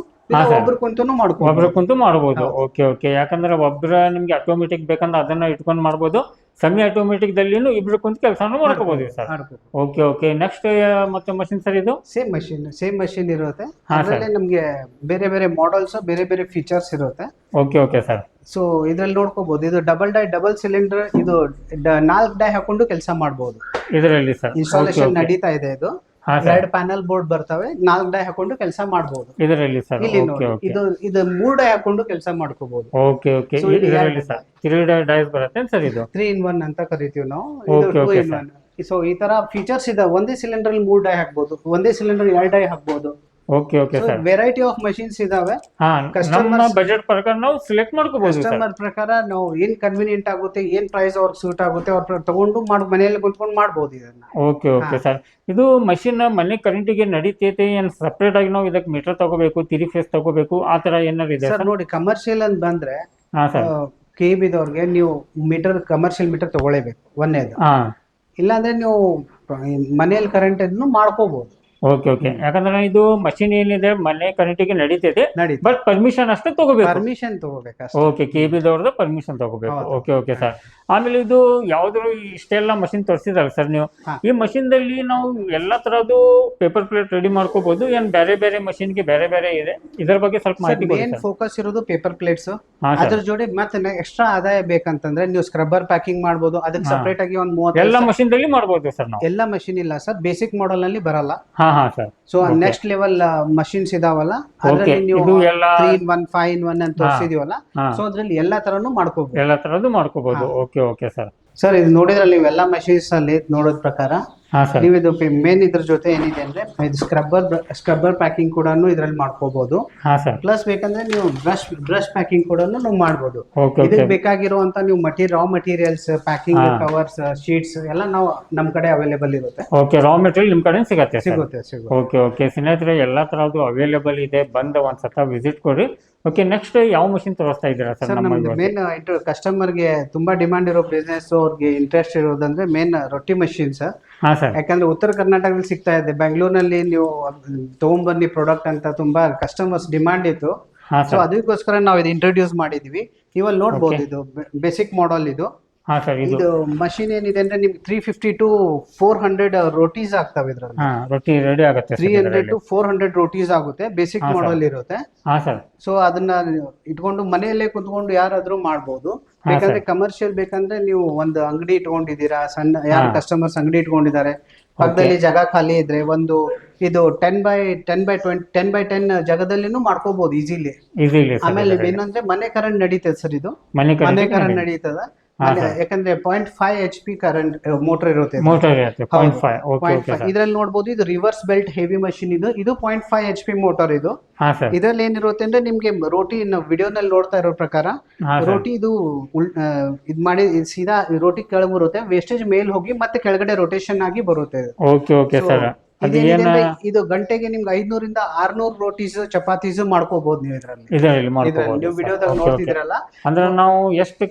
ಒಬ್ರು ಕುಂತು sir. ಒಬ್ರು ಕುಂತು ಮಾಡಬಹುದು ಹೌದು. ಓಕೆ ಓಕೆ ಯಾಕಂದ್ರೆ ಒಬ್ರ ನಿಮ್ಗೆ ಆಟೋಮೆಟಿಕ್ ಬೇಕಂದ್ರೆ ಅದನ್ನ ಇಟ್ಕೊಂಡು ಮಾಡ್ಬೋದು. ಸೆಮಿ ಆಟೋಮೆಟಿಕ್ ದಲ್ಲಿನೂ ಇಬ್ರು ಕುಂತು ಕೆಲಸ ಮಾಡ್ಕೋಬಹುದು ಸರ್. ಓಕೆ ಓಕೆ ನೆಕ್ಸ್ಟ್ ಮತ್ತೆ ಮಷಿನ್ ಸರ್ ಇದು? ಸೇಮ್ ಮಷಿನ್ ಸೇಮ್ ಮಷಿನ್ ಇರುತ್ತೆ. ಅದರಲ್ಲೇ ನಮ್ಗೆ ಬೇರೆ ಬೇರೆ ಮಾಡೆಲ್ಸ್ ಬೇರೆ ಬೇರೆ ಫೀಚರ್ಸ್ ಇರುತ್ತೆ. ಓಕೆ ಓಕೆ ಸರ್ ಸೊ ಇದ್ರಲ್ಲಿ ನೋಡ್ಕೋಬಹುದು ಇದು ಡಬಲ್ ಡೈ ಡಬಲ್ ಸಿಲಿಂಡರ್ ಇದು ನಾಲ್ಕು ಡೈ ಹಾಕೊಂಡು ಕೆಲಸ ಮಾಡಬಹುದು ಇದರಲ್ಲಿ ಸರ್ ಇನ್ಸ್ಟಾಲೇಷನ್ ನಡೀತಾ ಇದೆ ಇದು. ಎರಡು ಪ್ಯಾನಲ್ ಬೋರ್ಡ್ ಬರ್ತವೆ ನಾಲ್ಕು ಡೈ ಹಾಕೊಂಡು ಕೆಲಸ ಮಾಡಬಹುದು ಇದರಲ್ಲಿ ಸರ್ ಇಲ್ಲಿ ನೋಡಿ ಇದು ಇದು ಮೂರ್ ಡೈ ಹಾಕೊಂಡು ಕೆಲಸ ಮಾಡ್ಕೋಬಹುದು ಓಕೆ ಓಕೆ. So, ಇದು ಇದರಲ್ಲಿ ಎರಡು ಸರ್ ತ್ರೀ ಡೈಸ್ ಬರುತ್ತೆ ಸರ್ ಇದು? ತ್ರೀ ಇನ್ ಒನ್ ಅಂತ ಕರಿತೀವಿ ನಾವು. Okay, ಇದು two okay, in sir. One so ಈ ತರ ಫೀಚರ್ಸ್ ಇದೆ. ಒಂದೇ ಸಿಲಿಂಡರ್ ಅಲ್ಲಿ ಮೂರ್ ಡೈ ಹಾಕ್ಬೋದು. ಒಂದೇ ಸಿಲಿಂಡರ್ ಎರಡು ಡೈ ಹಾಕ್ಬೋದು. Okay okay sir variety of machines ಇದಾವೆ. ಕಸ್ಟಮರ್ ನಮ್ಮ ಬಜೆಟ್ ಪ್ರಕಾರ ನಾವು ಸೆಲೆಕ್ಟ್ ಮಾಡ್ಕೋಬಹುದು ಕಸ್ಟಮರ್ ಪ್ರಕಾರ ನಾವು ಏನ್ ಕನ್ವಿನಿಯಂಟ್ ಆಗುತ್ತೆ ಏನ್ ಪ್ರೈಸ್ ಅವ್ರಿಗೆ ಸೂಟ್ ಆಗುತ್ತೆ ಅವ್ರ ತಗೊಂಡು ಮಾಡಿ ಮನೆಯಲ್ಲಿ ಕುತ್ಕೊಂಡು ಮಾಡಬಹುದು ಇದನ್ನ. ಓಕೆ ಓಕೆ ಸರ್ ಇದು ಮಷಿನ್ ಮನೆ ಕರೆಂಟಿಗೆ ನಡೀತೈತೆ ಏನ್ ಸಪ್ರೇಟ್ ಆಗಿ ನಾವು ಇದಕ್ಕೆ ಮೀಟರ್ ತಗೋಬೇಕು ತಿರಿ ಫೇಸ್ ತಗೋಬೇಕು ಆ ತರ ಏನಾರು ಇದೆ ಸರ್ ನೋಡಿ ಕಮರ್ಷಿಯಲ್ ಅಂತ ಬಂದ್ರೆ ಕೇಬ್ ಕೆ ಬಿದವ್ರಿಗೆ ನೀವು ಮೀಟರ್ ಕಮರ್ಷಿಯಲ್ ಮೀಟರ್ ತಗೊಳ್ಳೇಬೇಕು ಒಂದೇದು. ಇಲ್ಲಾಂದ್ರೆ ನೀವು ಮನೆಯಲ್ಲಿ ಕರೆಂಟ್ ಮಾಡ್ಕೋಬಹುದು ಓಕೆ ಓಕೆ ಯಾಕಂದ್ರೆ ಇದು ಮಷಿನ್ ಏನಿದೆ ಮನೆ ಕರೆಂಟಿಗೆ ನಡೀತಿದೆ ನಡೀತದೆ. ಬಟ್ ಪರ್ಮಿಷನ್ ಅಷ್ಟೇ ತಗೋಬೇಕು. ಪರ್ಮಿಷನ್ ತಗೋಬೇಕು ಓಕೆ ಕೆ ಬಿ ದವ್ರದ್ದು ಪರ್ಮಿಷನ್ ತಗೋಬೇಕು ಓಕೆ ಓಕೆ ಸರ್ ಆಮೇಲೆ ಇದು ಯಾವ್ದಾದ್ರು ಇಷ್ಟೆಲ್ಲ ಮಷಿನ್ ತೋರಿಸಿದಲ್ಲ ಸರ್ ನೀವು? ಈ ಮಷಿನ್ದಲ್ಲಿ ನಾವು ಎಲ್ಲಾ ತರದ್ದು ಪೇಪರ್ ಪ್ಲೇಟ್ ರೆಡಿ ಮಾಡ್ಕೋಬಹುದು ಏನ್ ಬೇರೆ ಬೇರೆ machine ಗೆ ಬೇರೆ ಬೇರೆ ಇದೆ. ಇದರ ಬಗ್ಗೆ ಸ್ವಲ್ಪ ಮಾಹಿತಿ ಫೋಕಸ್ ಇರೋದು ಪೇಪರ್ ಪ್ಲೇಟ್ಸ್ ಅದ್ರ ಜೋಡಿ ಮತ್ತೆ ಎಕ್ಸ್ಟ್ರಾ ಆದಾಯ ಬೇಕಂತಂದ್ರೆ ನೀವು ಸ್ಕ್ರಬ್ಬರ್ ಪ್ಯಾಕಿಂಗ್ ಮಾಡಬಹುದು ಅದಕ್ಕೆ. ಸಪರೇಟ್ ಆಗಿ ಒಂದು ಎಲ್ಲ ಮೂವತ್ತು machine ದಲ್ಲಿ ಮಾಡಬಹುದು ಸರ್ ನಾವು. ಎಲ್ಲ ಮಷಿನ್ ಇಲ್ಲ ಸರ್ ಬೇಸಿಕ್ ಮಾಡೆಲ್ನಲ್ಲಿ ಬರಲ್ಲ. ಸೊ ನೆಕ್ಸ್ಟ್ ಲೆವೆಲ್ ಮಷಿನ್ಸ್ ಇದಾವಲ್ಲ ಅದ್ರಲ್ಲಿ ನೀವು ಎಲ್ಲ three in one five in one ಅಂತ ತೋರಿಸಿದೀವಲ್ಲ ಸೊ ಅದ್ರಲ್ಲಿ ಎಲ್ಲಾ ತರನು ಮಾಡ್ಕೋಬಹುದು ಎಲ್ಲಾ ತರದ್ದು ಮಾಡ್ಕೋಬಹುದು ಓಕೆ ಓಕೆ ಸರ್ ಸರ್ ಇದು ನೋಡಿದ್ರೆ ನೀವು ಎಲ್ಲಾ ಮೆಷಿನ್ಸ್ ಅಲ್ಲಿ ನೋಡೋದ್ ಪ್ರಕಾರ ಹಾ ಸರ್. ನೀವು ಇದು ಮೇನ್ ಇದ್ರ ಜೊತೆ ಏನಿದೆ ಅಂದ್ರೆ ಇದು ಸ್ಕ್ರಬ್ಬರ್ ಸ್ಕ್ರಬ್ಬರ್ ಪ್ಯಾಕಿಂಗ್ ಕೂಡ ಇದ್ರಲ್ಲಿ ಮಾಡ್ಕೋಬಹುದು ಹಾ ಸರ್. ಪ್ಲಸ್ ಬೇಕಂದ್ರೆ ನೀವು ಬ್ರಷ್ ಬ್ರಷ್ ಪ್ಯಾಕಿಂಗ್ ಕೂಡ ನಾವು ಮಾಡ್ಬೋದು. ಇದಕ್ಕೆ ಬೇಕಾಗಿರುವಂತ ನೀವು material raw materials packing. Covers sheets ಎಲ್ಲ ನಾವು ನಮ್ ಕಡೆ ಅವೈಲೇಬಲ್ ಇರುತ್ತೆ. ಓಕೆ ರಾ ಮೆಟೀರಿಯಲ್ ನಿಮ್ ಕಡೆ ಸಿಗುತ್ತೆ ಸಿಗುತ್ತೆ ಸಿಗುತ್ತೆ. ಓಕೆ ಓಕೆ ಸ್ನೇಹಿತರೆ ಎಲ್ಲಾ ತರದ್ದು ಅವೈಲೇಬಲ್ ಇದೆ. ಬಂದ ಒಂದ್ಸತ ವಿಸಿಟ್ ಕೊಡಿ. ಓಕೆ ನೆಕ್ಸ್ಟ್ ಯಾವ ಮಷಿನ್ ತೋರಿಸ್ತಾ ಇದ್ದೀರಾ ಸರ್ ಸರ್ ನಮ್ಮ ನಮ್ದು ಮೇನ್ ಕಸ್ಟಮರ್ಗೆ ತುಂಬಾ ಡಿಮಾಂಡ್ ಇರೋ ಬಿಸ್ನೆಸ್ ಅವ್ರಿಗೆ ಇಂಟ್ರೆಸ್ಟ್ ಇರೋದಂದ್ರೆ ಮೇನ್ ರೊಟ್ಟಿ ಮಷಿನ್ ಸರ್ ಹಾ ಸರ್ ಯಾಕಂದ್ರೆ ಉತ್ತರ ಕರ್ನಾಟಕದಲ್ಲಿ ಸಿಗ್ತಾ ಇದೆ. ಬೆಂಗಳೂರಿನಲ್ಲಿ ನೀವು ತಗೊಂಡ್ಬನ್ನಿ ಪ್ರಾಡಕ್ಟ್ ಅಂತ ತುಂಬಾ ಕಸ್ಟಮರ್ಸ್ ಡಿಮಾಂಡ್ ಇತ್ತು. ಹಾ ಸೊ ಸರ್ ಅದಕ್ಕೋಸ್ಕರ ನಾವು ಇದು ಇಂಟ್ರೊಡ್ಯೂಸ್ ಮಾಡಿದೀವಿ. ನೀವಲ್ಲಿ ನೋಡ್ಬೋದು ಇದು ಬೇಸಿಕ್ ಮಾಡೆಲ್ ಇದು. ಹಾ ಸರ್ ಇದು. ಇದು ಮಷಿನ್ ಏನಿದೆ ಅಂದ್ರೆ ನಿಮ್ಗೆ three fifty to four hundred rotis ಆಗ್ತಾವೆ ಇದ್ರಲ್ಲಿ. ಹಾ ರೊಟ್ಟಿ ರೆಡಿ ಆಗುತ್ತೆ three hundred to four hundred rotis ಆಗುತ್ತೆ ಬೇಸಿಕ್ ಮಾಡಲ್ ಇರುತ್ತೆ. ಹಾ ಸರ್. ಸೊ ಅದನ್ನ ಇಟ್ಕೊಂಡು ಮನೆಯಲ್ಲೇ ಕುತ್ಕೊಂಡು ಯಾರಾದ್ರೂ ಮಾಡ್ಬೋದು. ಬೇಕಂದ್ರೆ ಕಮರ್ಷಿಯಲ್ ಬೇಕಂದ್ರೆ ನೀವು ಒಂದು ಅಂಗಡಿ ಇಟ್ಕೊಂಡಿದ್ದೀರಾ ಸಣ್ಣ ಯಾರು. ಕಸ್ಟಮರ್ಸ್ ಅಂಗಡಿ ಇಟ್ಕೊಂಡಿದ್ದಾರೆ ಪಕ್ಕದಲ್ಲಿ ಜಾಗ ಖಾಲಿ ಇದ್ರೆ ಒಂದು ಇದು ten by ten by twenty ten by ten ಜಾಗದಲ್ಲಿನೂ ಮಾಡ್ಕೋಬಹುದು ಈಸಿಲಿ ಆಮೇಲೆ ಏನಂದ್ರೆ ಮನೆ ಕರೆಂಟ್ ನಡೀತದೆ ಸರ್ ಇದು. ಮನೆ ಮನೆ ಕರೆಂಟ್ ನಡೀತದ. ಯಾಕಂದ್ರೆ point five H P current motor ಇರುತ್ತೆ ಮೋಟರ್ ಇರುತ್ತೆ. Point five okay point okay five sir ಇದ್ರಲ್ಲಿ ನೋಡ್ಬೋದು ಇದು ರಿವರ್ಸ್ ಬೆಲ್ಟ್ ಹೆವಿ ಮಷಿನ್ ಇದು. ಇದು point five H P motor ಇದು. ಇದ್ರಲ್ಲಿ ಏನಿರುತ್ತೆ ಅಂದ್ರೆ ನಿಮ್ಗೆ ರೋಟಿ ವಿಡಿಯೋನಲ್ಲಿ ನೋಡ್ತಾ ಇರೋ ಪ್ರಕಾರ ರೋಟಿ ಇದು ಇದು ಮಾಡಿ ಸೀದಾ ರೋಟಿ ಕೆಳಗೆ ಬರುತ್ತೆ. ವೇಸ್ಟೇಜ್ ಮೇಲ್ ಹೋಗಿ ಮತ್ತೆ ಕೆಳಗಡೆ ರೊಟೇಷನ್ ಆಗಿ ಬರುತ್ತೆ. ಓಕೆ ಓಕೆ ಸರ್ ಇದೇನಿದೆ ಇದು ಗಂಟೆಗೆ ನಿಮ್ಗೆ ಐದ್ನೂರಿಂದ ಆರ್ನೂರು ರೋಟೀಸ್ ಚಪಾತೀಸ್ ಮಾಡ್ಕೋಬಹುದು ನೀವು ಇದ್ರಲ್ಲಿ. ಇದರಲ್ಲಿ ಇದ್ರಲ್ಲಿ ಮಾಡ್ಕೋಬಹುದು ನೀವು ವಿಡಿಯೋದಾಗ ನೋಡ್ತಿದ್ರಲ್ಲ ಅಂದ್ರೆ ನಾವು ಎಷ್ಟು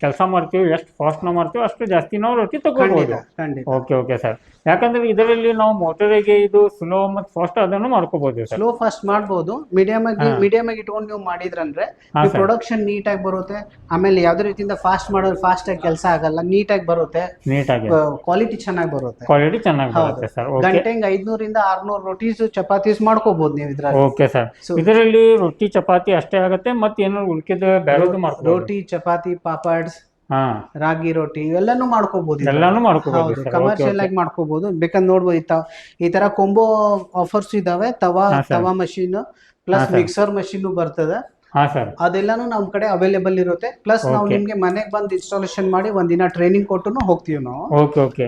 ಕೆಲಸ ಮಾಡ್ತೀವಿ ಎಷ್ಟು ಫಾಸ್ಟ್ನ ಮಾಡ್ತೀವಿ ಅಷ್ಟು ಜಾಸ್ತಿ ನಾವು ರೊಟ್ಟಿ ತಗೋಬಹುದು ಖಂಡಿತ. Okay okay sir. ಯಾಕಂದ್ರೆ ಇದರಲ್ಲಿ ನಾವು ಮೋಟರಿಗೆ ಇದು ಸ್ಲೋ ಮತ್ತು ಫಾಸ್ಟ್ ಅದನ್ನು ಮಾಡ್ಕೋಬಹುದು ಸ್ಲೋ ಫಾಸ್ಟ್ ಮಾಡಬಹುದು ಮೀಡಿಯಂ ಆಗಿ ಮೀಡಿಯಂ ಆಗಿ ಇಟ್ಕೊಂಡು ನೀವು ಮಾಡಿದ್ರಂದ್ರೆ ಪ್ರೊಡಕ್ಷನ್ ನೀಟ್ ಆಗಿ ನೀಟಾಗಿ ಬರುತ್ತೆ. ಆಮೇಲೆ ಯಾವ್ದೇ ರೀತಿಯಿಂದ ಫಾಸ್ಟ್ ಮಾಡೋದು ಫಾಸ್ಟ್ ಆಗಿ ಕೆಲಸ ಆಗಲ್ಲ ನೀಟಾಗಿ ಬರುತ್ತೆ. ನೀಟಾಗಿ ಕ್ವಾಲಿಟಿ ಚೆನ್ನಾಗಿ ಬರುತ್ತೆ. ಕ್ವಾಲಿಟಿ ಚೆನ್ನಾಗಿ ಬರುತ್ತೆ ಸರ್. ಗಂಟೆಗೆ ಐದ್ನೂರಿಂದ ಆರ್ನೂರು ರೊಟೀಸ್ ಚಪಾತೀಸ್ ಮಾಡ್ಕೋಬಹುದು ನೀವು ಇದ್ರಲ್ಲಿ. Okay sir. ಇದರಲ್ಲಿ ರೊಟ್ಟಿ ಚಪಾತಿ ಅಷ್ಟೇ ಆಗುತ್ತೆ ಮತ್ತೆ ಏನಾದ್ರು ಉಳ್ಕಿದ ಬೇರೆದು ಮಾಡ್ಬೋದು ರೊಟ್ಟಿ ಚಪಾತಿ ಪಾಪಡ್ಸ್ ರಾಗಿ ರೊಟ್ಟಿ ಇವೆಲ್ಲಾನು ಮಾಡ್ಕೋಬಹುದು. ಎಲ್ಲಾನು ಮಾಡ್ಕೋಬಹುದು ಕಮರ್ಷಿಯಲ್ ಆಗಿ ಮಾಡ್ಕೋಬಹುದು ಬೇಕಂದ್ರೆ ನೋಡ್ಬೋದು ಈ ಈ ತರ ಕೊಂಬೋ ಆಫರ್ಸ್ ಇದಾವೆ. ತವಾ ತವಾ ಮಷೀನ್ ಪ್ಲಸ್. ಮಿಕ್ಸರ್ ಮಷೀನ್ ಬರ್ತದೆ. ಅದೆಲ್ಲಾನು ನಮ್ ಕಡೆ ಅವೈಲೇಬಲ್ ಇರುತ್ತೆ. ಪ್ಲಸ್ ನಾವು. ನಿಮ್ಗೆ ಮನೆಗೆ ಬಂದು ಇನ್ಸ್ಟಾಲೇಷನ್ ಮಾಡಿ ಒಂದಿನ ಟ್ರೈನಿಂಗ್ ಕೊಟ್ಟು ಹೋಗ್ತೀವಿ ನಾವು.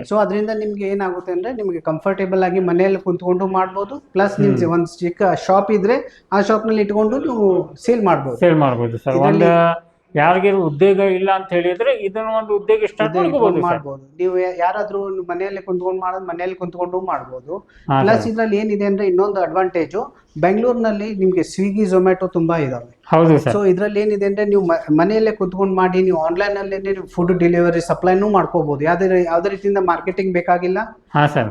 ಸೊ ಅದರಿಂದ ನಿಮ್ಗೆ ಏನಾಗುತ್ತೆ ಅಂದ್ರೆ ನಿಮ್ಗೆ ಕಂಫರ್ಟೇಬಲ್ ಆಗಿ ಮನೆಯಲ್ಲಿ ಕುಂತ್ಕೊಂಡು ಮಾಡ್ಬೋದು. ಪ್ಲಸ್ ನಿಮ್ಗೆ ಒಂದ್ ಚಿಕ್ಕ ಶಾಪ್ ಇದ್ರೆ ಆ ಶಾಪ್ನಲ್ಲಿ ಇಟ್ಕೊಂಡು ನೀವು ಸೇಲ್ ಮಾಡಬಹುದು ಸೇಲ್ ಮಾಡ್ಬೋದು ಯಾರಿಗೆ ಉದ್ಯೋಗ ಇಲ್ಲ ಅಂತ ಹೇಳಿದ್ರೆ ಇದನ್ನ ಒಂದು ಉದ್ಯೋಗ ಸ್ಟಾರ್ಟ್ ಮಾಡ್ಕೋಬಹುದು ಮಾಡ್ಬೋದು. ನೀವು ಯಾರಾದ್ರೂ ಮನೆಯಲ್ಲಿ ಕುಂತ್ಕೊಂಡು ಮಾಡೋದು ಮನೆಯಲ್ಲಿ ಕುಂತ್ಕೊಂಡು ಮಾಡ್ಬೋದು. ಹಾ ಪ್ಲಸ್. ಇದ್ರಲ್ಲಿ ಏನಿದೆ ಅಂದ್ರೆ ಇನ್ನೊಂದು ಅಡ್ವಾಂಟೇಜು ಬೆಂಗಳೂರಿನಲ್ಲಿ ನಿಮ್ಗೆ ಸ್ವಿಗ್ಗಿ ಝೊಮ್ಯಾಟೊ ತುಂಬಾ ಇದಾವೆ. ಹೌದು ಸರ್. ಸೊ ಇದ್ರಲ್ಲಿ ಏನಿದೆ ಅಂದ್ರೆ ನೀವು ಮನೆಯಲ್ಲೇ ಕುತ್ಕೊಂಡು ಮಾಡಿ ನೀವು ಆನ್ಲೈನ್ ಅಲ್ಲೇ ಫುಡ್ ಡೆಲಿವರಿ ಸಪ್ಲೈನು ಮಾಡ್ಕೋಬಹುದು ಯಾವ್ದೇ ಯಾವ್ದೇ ರೀತಿಯಿಂದ ಮಾರ್ಕೆಟಿಂಗ್ ಬೇಕಾಗಿಲ್ಲ.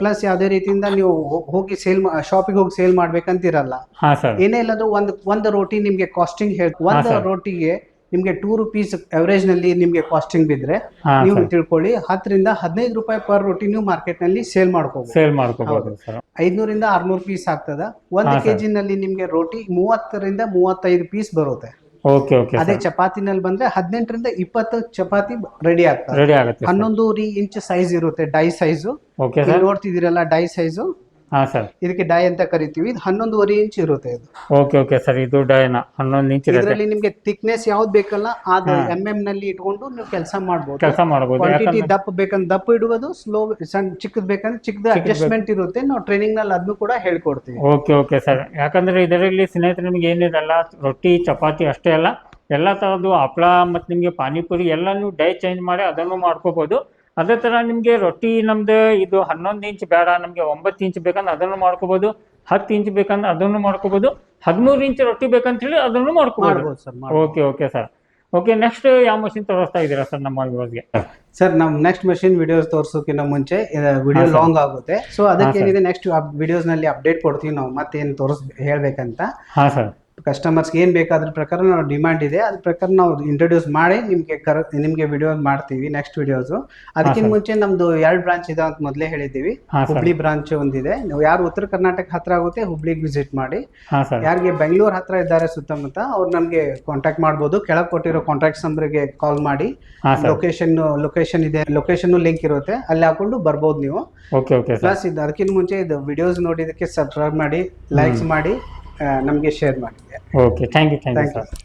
ಪ್ಲಸ್ ಯಾವ್ದೇ ರೀತಿಯಿಂದ ನೀವು ಹೋಗಿ ಸೇಲ್ ಶಾಪಿಗೆ ಹೋಗಿ ಸೇಲ್ ಮಾಡ್ಬೇಕಂತಿರಲ್ಲ. ಏನೇ ಇಲ್ಲದ್ರು ಒಂದ್ ಒಂದ್ ರೋಟಿ ನಿಮ್ಗೆ ಕಾಸ್ಟಿಂಗ್ ಹೇಳಿ ಒಂದ್. ರೋಟಿಗೆ ನಿಮ್ಗೆ ಟೂ ರುಪೀಸ್ ಅವರೇಜ್ನಲ್ಲಿ ನಿಮ್ಗೆ ಕಾಸ್ಟಿಂಗ್ ಬಿದ್ರೆ ಹಾ ನೀವು ತಿಳ್ಕೊಳ್ಳಿ. ಹತ್ತರಿಂದ ಹದಿನೈದು ರೂಪಾಯಿ ಪರ್ ರೋಟಿ ನೀವು ಮಾರ್ಕೆಟ್ನಲ್ಲಿ ಸೇಲ್ ಮಾಡ್ಕೋಬಹುದು ಸೇಲ್ ಮಾಡ್ಕೋಬಹುದು ಸರ್. ಐದ್ನೂರಿಂದ ಆರ್ನೂರು ಪೀಸ್ ಆಗ್ತದ. ಒಂದು ಕೆ sir. ಕೆಜಿ ನಲ್ಲಿ ನಿಮ್ಗೆ ರೋಟಿ ಮೂವತ್ತರಿಂದ ಮೂವತ್ತೈದು ಪೀಸ್ ಬರುತ್ತೆ. ಓಕೆ ಓಕೆ ಅದೇ ಚಪಾತಿ ಚಪಾತಿನಲ್ಲಿ ಬಂದ್ರೆ ಹದಿನೆಂಟರಿಂದ ಇಪ್ಪತ್ತು ಚಪಾತಿ ರೆಡಿ ಆಗ್ತದೆ. ರೆಡಿ ಆಗುತ್ತೆ ಹನ್ನೊಂದೂವರೆ ಇಂಚ್ ಸೈಜ್ ಇರುತ್ತೆ ಡೈ ಸೈಜು ಓಕೆ ಸರ್. ನೋಡ್ತಿದ್ದೀರಲ್ಲ ಡೈ ಸೈಜು ಹಾ ಸರ್. ಇದಕ್ಕೆ ಡೈ ಅಂತ ಕರಿತೀವಿ. ಇದು ಹನ್ನೊಂದುವರೆ ಇಂಚ್ ಇರುತ್ತೆ ಇದು. Okay okay sir. ಇದು ಡೈನ ಹನ್ನೊಂದು ಇಂಚ್ ಇರುತ್ತೆ. ಇದರಲ್ಲಿ ನಿಮಗೆ ಥಿಕ್ನೆಸ್ ಯಾವ್ದು ಬೇಕಲ್ಲ ಹಾ. ಎಂ ಎಂ ನಲ್ಲಿ ಇಟ್ಕೊಂಡು ನೀವು ಕೆಲಸ ಮಾಡಬಹುದು ಕೆಲಸ ಮಾಡಬಹುದು ಕ್ವಾಂಟಿಟಿ ದಪ್ಪ ಬೇಕಂದ್ರೆ ದಪ್ಪ ಇಡುವುದು ಸ್ಲೋ ಸಣ್ಣ ಚಿಕ್ಕದ್ ಬೇಕಂದ್ರೆ ಚಿಕ್ಕದ ಅಡ್ಜಸ್ಟ್ಮೆಂಟ್ ಇರುತ್ತೆ. ನಾವು ಟ್ರೈನಿಂಗ್ನಲ್ಲಿ ಅದನ್ನು ಕೂಡ ಹೇಳ್ಕೊಡ್ತೀವಿ. Okay okay sir. ಯಾಕಂದ್ರೆ ಇದರಲ್ಲಿ ಸ್ನೇಹಿತರೆ ನಿಮ್ಗೆ ಏನಿದೆಲ್ಲ ರೊಟ್ಟಿ ಚಪಾತಿ ಅಷ್ಟೇ ಅಲ್ಲ ಎಲ್ಲ ತರದ್ದು ಹಪ್ಳ ಮತ್ತು ನಿಮಗೆ ಪಾನಿಪುರಿ ಎಲ್ಲ ನೀವು ಡೈ ಚೇಂಜ್ ಮಾಡಿ ಅದನ್ನು ಮಾಡ್ಕೋಬೋದು. ಅದೇ ತರ ನಿಮ್ಗೆ ರೊಟ್ಟಿ ನಮ್ದು ಇದು ಹನ್ನೊಂದು ಇಂಚ್ ಬೇಡ ನಮ್ಗೆ ಒಂಬತ್ತು ಇಂಚ್ ಬೇಕಂದ್ರೆ ಅದನ್ನು ಮಾಡ್ಕೋಬಹುದು ಹತ್ತು ಇಂಚ್ ಬೇಕಂದ್ರೆ ಅದನ್ನು ಮಾಡ್ಕೋಬಹುದು ಹದಿಮೂರು ಇಂಚ್ ರೊಟ್ಟಿ ಬೇಕಂತ ಹೇಳಿ ಅದನ್ನು ಮಾಡ್ಕೋಬಹುದು sir okay okay sir. Okay next ಯಾವ ಮಷಿನ್ ತೋರಿಸ್ತಾ ಇದ್ದೀರಾ ಸರ್ ನಮ್ಮ ಗೆ? ಸರ್ ನಮ್ ನೆಕ್ಸ್ಟ್ ಮಷಿನ್ ವಿಡಿಯೋಸ್ ತೋರಿಸೋಕ್ಕಿಂತ ಮುಂಚೆ ವಿಡಿಯೋ ಲಾಂಗ್ ಆಗುತ್ತೆ. ಸೊ ಅದಕ್ಕೆ ಏನಿದೆ ನೆಕ್ಸ್ಟ್ ವಿಡಿಯೋಸ್ನಲ್ಲಿ ಅಪ್ಡೇಟ್ ಕೊಡ್ತೀವಿ ನಾವು ಮತ್ತೇನು ತೋರಿಸ್ ಹೇಳ್ಬೇಕಂತ. ಹಾ ಸರ್. ಕಸ್ಟಮರ್ಸ್ ಏನ್ ಬೇಕಾದ್ರ ಪ್ರಕಾರ ನಾವು ಡಿಮ್ಯಾಂಡ್ ಇದೆ. ಅದ್ರ ಪ್ರಕಾರ ನಾವು ಇಂಟ್ರೊಡ್ಯೂಸ್ ಮಾಡಿ ನಿಮಗೆ ಕರ ನಿಮಗೆ ವಿಡಿಯೋ ಮಾಡ್ತೀವಿ ನೆಕ್ಸ್ಟ್ ವಿಡಿಯೋಸು ಅದಕ್ಕಿಂತ ಮುಂಚೆ ನಮ್ದು ಎರಡು ಬ್ರಾಂಚ್ ಇದೆ ಅಂತ ಮೊದಲೇ ಹೇಳಿದ್ದೀವಿ. ಹುಬ್ಳಿ ಬ್ರಾಂಚ್ ಒಂದಿದೆ. ನೀವು ಯಾರು ಉತ್ತರ ಕರ್ನಾಟಕ ಹತ್ರ ಆಗುತ್ತೆ ಹುಬ್ಳಿಗೆ ವಿಸಿಟ್ ಮಾಡಿ. ಯಾರಿಗೆ ಬೆಂಗಳೂರು ಹತ್ರ ಇದ್ದಾರೆ ಸುತ್ತಮುತ್ತ ಅವ್ರು ನಮಗೆ ಕಾಂಟ್ಯಾಕ್ಟ್ ಮಾಡ್ಬೋದು. ಕೆಳಗೆ ಕೊಟ್ಟಿರೋ ಕಾಂಟ್ಯಾಕ್ಟ್ ನಂಬರ್ಗೆ ಕಾಲ್ ಮಾಡಿ. ಲೊಕೇಶನ್ ಲೊಕೇಶನ್ ಇದೆ ಲೊಕೇಶನ್ ಲಿಂಕ್ ಇರುತ್ತೆ. ಅಲ್ಲಿ ಹಾಕೊಂಡು ಬರ್ಬೋದು ನೀವು. ಪ್ಲಸ್ ಇದು ಅದಕ್ಕಿಂತ ಮುಂಚೆ ಇದು ವಿಡಿಯೋಸ್ ನೋಡಿದಕ್ಕೆ ಸಬ್ಸ್ಕ್ರೈಬ್ ಮಾಡಿ ಲೈಕ್ಸ್ ಮಾಡಿ. ನಮಗೆ ಶೇರ್ ಮಾಡಿ okay thank you thank you Thank you. Sir